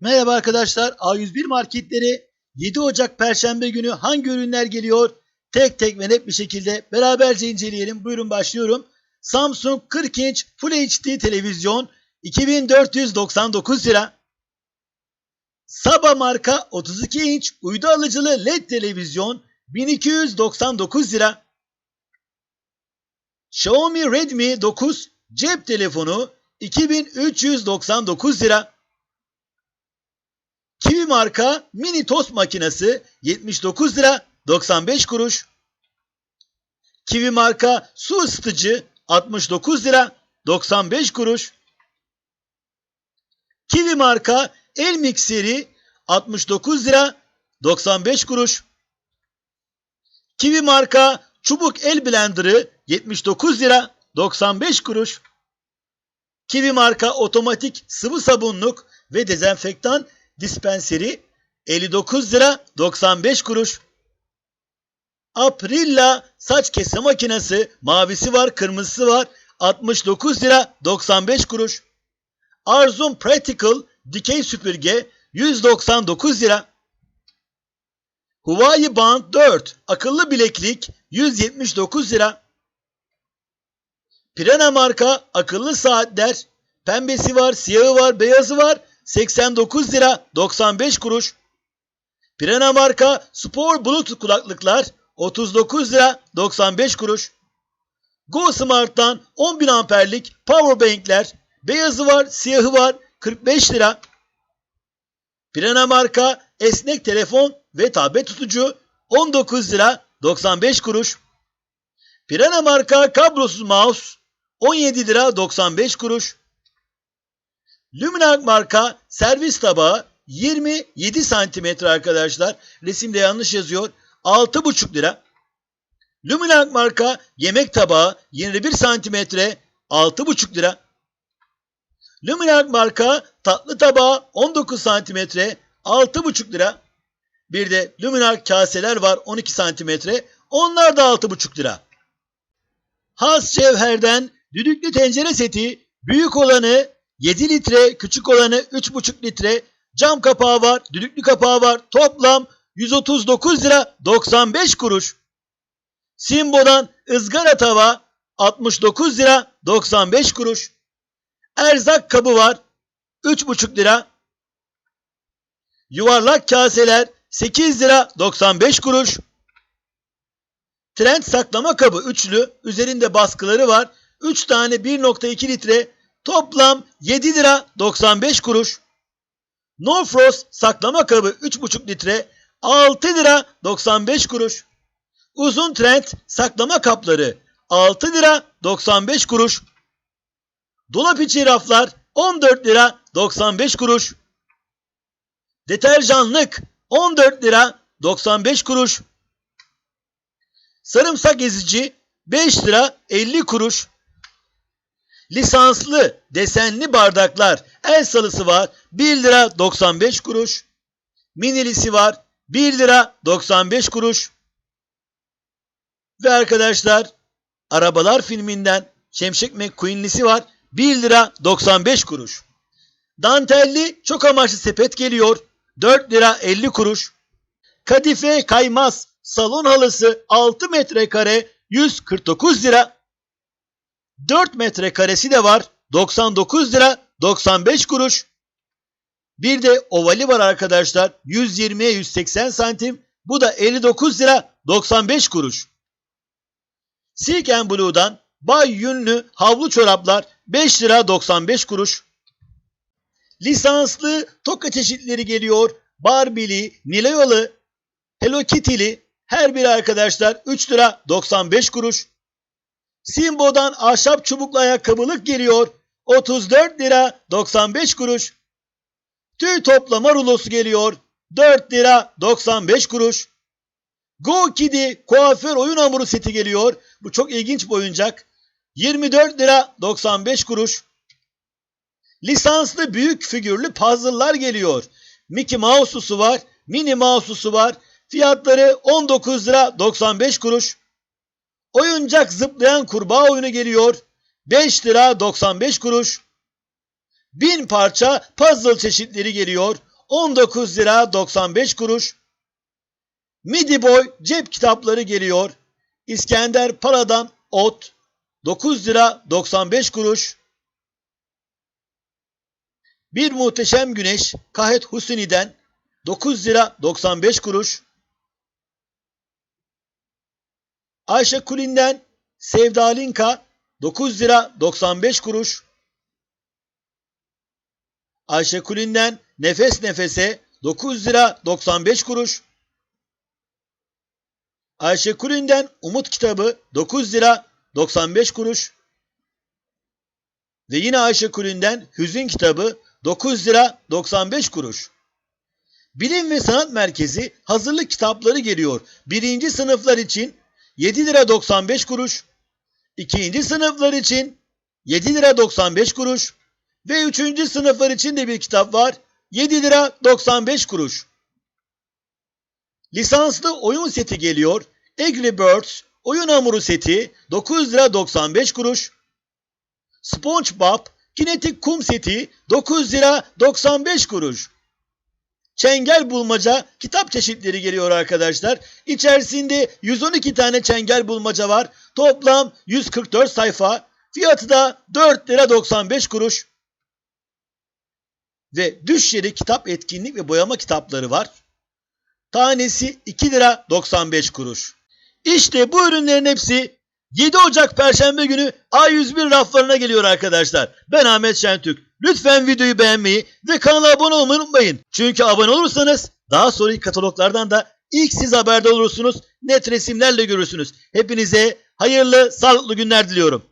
Merhaba arkadaşlar. A101 marketleri 7 Ocak Perşembe günü hangi ürünler geliyor? Tek tek ve net bir şekilde beraberce inceleyelim. Buyurun başlıyorum. Samsung 40 inç Full HD televizyon 2499 lira. Saba marka 32 inç uydu alıcılı LED televizyon 1299 lira. Xiaomi Redmi 9 cep telefonu 2399 lira. Kiwi marka mini tost makinesi 79 lira 95 kuruş. Kiwi marka su ısıtıcı 69 lira 95 kuruş. Kiwi marka el mikseri 69 lira 95 kuruş. Kiwi marka çubuk el blenderı 79 lira 95 kuruş. Kiwi marka otomatik sıvı sabunluk ve dezenfektan dispenseri 59 lira 95 kuruş. Aprilla saç kesme makinesi mavisi var kırmızısı var 69 lira 95 kuruş. Arzum Practical dikey süpürge 199 lira. Huawei Band 4 akıllı bileklik 179 lira. Pirana marka akıllı saatler pembesi var, siyahı var, beyazı var 89 lira 95 kuruş. Pirana marka spor bluetooth kulaklıklar 39 lira 95 kuruş. Go Smart'tan 10.000 amperlik powerbankler beyazı var, siyahı var 45 lira. Pirana marka esnek telefon ve tablet tutucu 19 lira 95 kuruş. Pirana marka kablosuz mouse 17 lira 95 kuruş. Luminar marka servis tabağı 27 santimetre arkadaşlar. Resimde yanlış yazıyor. 6,5 lira. Luminar marka yemek tabağı 21 santimetre 6,5 lira. Luminar marka tatlı tabağı 19 santimetre 6,5 lira. Bir de Luminar kaseler var 12 santimetre. Onlar da 6,5 lira. Has Cevher'den düdüklü tencere seti büyük olanı 7 litre, küçük olanı 3,5 litre. Cam kapağı var, düdüklü kapağı var. Toplam 139 lira 95 kuruş. Simbo'dan ızgara tava 69 lira 95 kuruş. Erzak kabı var 3,5 lira. Yuvarlak kaseler 8 lira 95 kuruş. Trend saklama kabı üçlü. Üzerinde baskıları var. 3 tane 1.2 litre. Toplam 7 lira 95 kuruş. No Frost saklama kabı 3.5 litre. 6 lira 95 kuruş. Uzun trend saklama kapları 6 lira 95 kuruş. Dolap içi raflar 14 lira 95 kuruş. Deterjanlık 14 lira 95 kuruş. Sarımsak ezici 5 lira 50 kuruş. Lisanslı desenli bardaklar el salısı var 1 lira 95 kuruş. Minilisi var 1 lira 95 kuruş. Ve arkadaşlar Arabalar filminden Şemşek McQueen'lisi var 1 lira 95 kuruş. Dantelli çok amaçlı sepet geliyor 4 lira 50 kuruş. Kadife kaymaz salon halısı 6 metrekare 149 lira. 4 metrekaresi de var 99 lira 95 kuruş. Bir de ovali var arkadaşlar 120'ye 180 santim. Bu da 59 lira 95 kuruş. Silk Blue'dan Bay Yünlü havlu çoraplar 5 lira 95 kuruş. Lisanslı toka çeşitleri geliyor. Barbie'li, Niloyalı, Hello Kitty'li her biri arkadaşlar 3 lira 95 kuruş. Simbo'dan ahşap çubuklu ayakkabılık geliyor. 34 lira 95 kuruş. Tüy toplama rulosu geliyor. 4 lira 95 kuruş. Go Kidi kuaför oyun hamuru seti geliyor. Bu çok ilginç bir oyuncak. 24 lira 95 kuruş. Lisanslı büyük figürlü puzzle'lar geliyor. Mickey Mouse'lusu var, Minnie Mouse'lusu var. Fiyatları 19 lira 95 kuruş. Oyuncak zıplayan kurbağa oyunu geliyor. 5 lira 95 kuruş. 1000 parça puzzle çeşitleri geliyor. 19 lira 95 kuruş. Midi Boy cep kitapları geliyor. İskender Paradan Ot 9 lira 95 kuruş. Bir Muhteşem Güneş Kahet Husuni'den 9 lira 95 kuruş. Ayşe Kulin'den Sevda Linka 9 lira 95 kuruş. Ayşe Kulin'den Nefes Nefese 9 lira 95 kuruş. Ayşe Kulin'den Umut kitabı 9 lira 95 kuruş. Ve yine Ayşe Kulin'den Hüzün kitabı 9 lira 95 kuruş. Bilim ve Sanat Merkezi hazırlık kitapları geliyor. Birinci sınıflar için 7 lira 95 kuruş. İkinci sınıflar için 7 lira 95 kuruş. Ve üçüncü sınıflar için de bir kitap var. 7 lira 95 kuruş. Lisanslı oyun seti geliyor. Angry Birds oyun hamuru seti 9 lira 95 kuruş. SpongeBob kinetik kum seti 9 lira 95 kuruş. Çengel bulmaca kitap çeşitleri geliyor arkadaşlar. İçerisinde 112 tane çengel bulmaca var. Toplam 144 sayfa. Fiyatı da 4 lira 95 kuruş. Ve düş yeri kitap etkinlik ve boyama kitapları var. Tanesi 2 lira 95 kuruş. İşte bu ürünlerin hepsi 7 Ocak Perşembe günü A101 raflarına geliyor arkadaşlar. Ben Ahmet Şentürk. Lütfen videoyu beğenmeyi ve kanala abone olmayı unutmayın. Çünkü abone olursanız daha sonraki kataloglardan da ilk siz haberdar olursunuz. Net resimlerle görürsünüz. Hepinize hayırlı, sağlıklı günler diliyorum.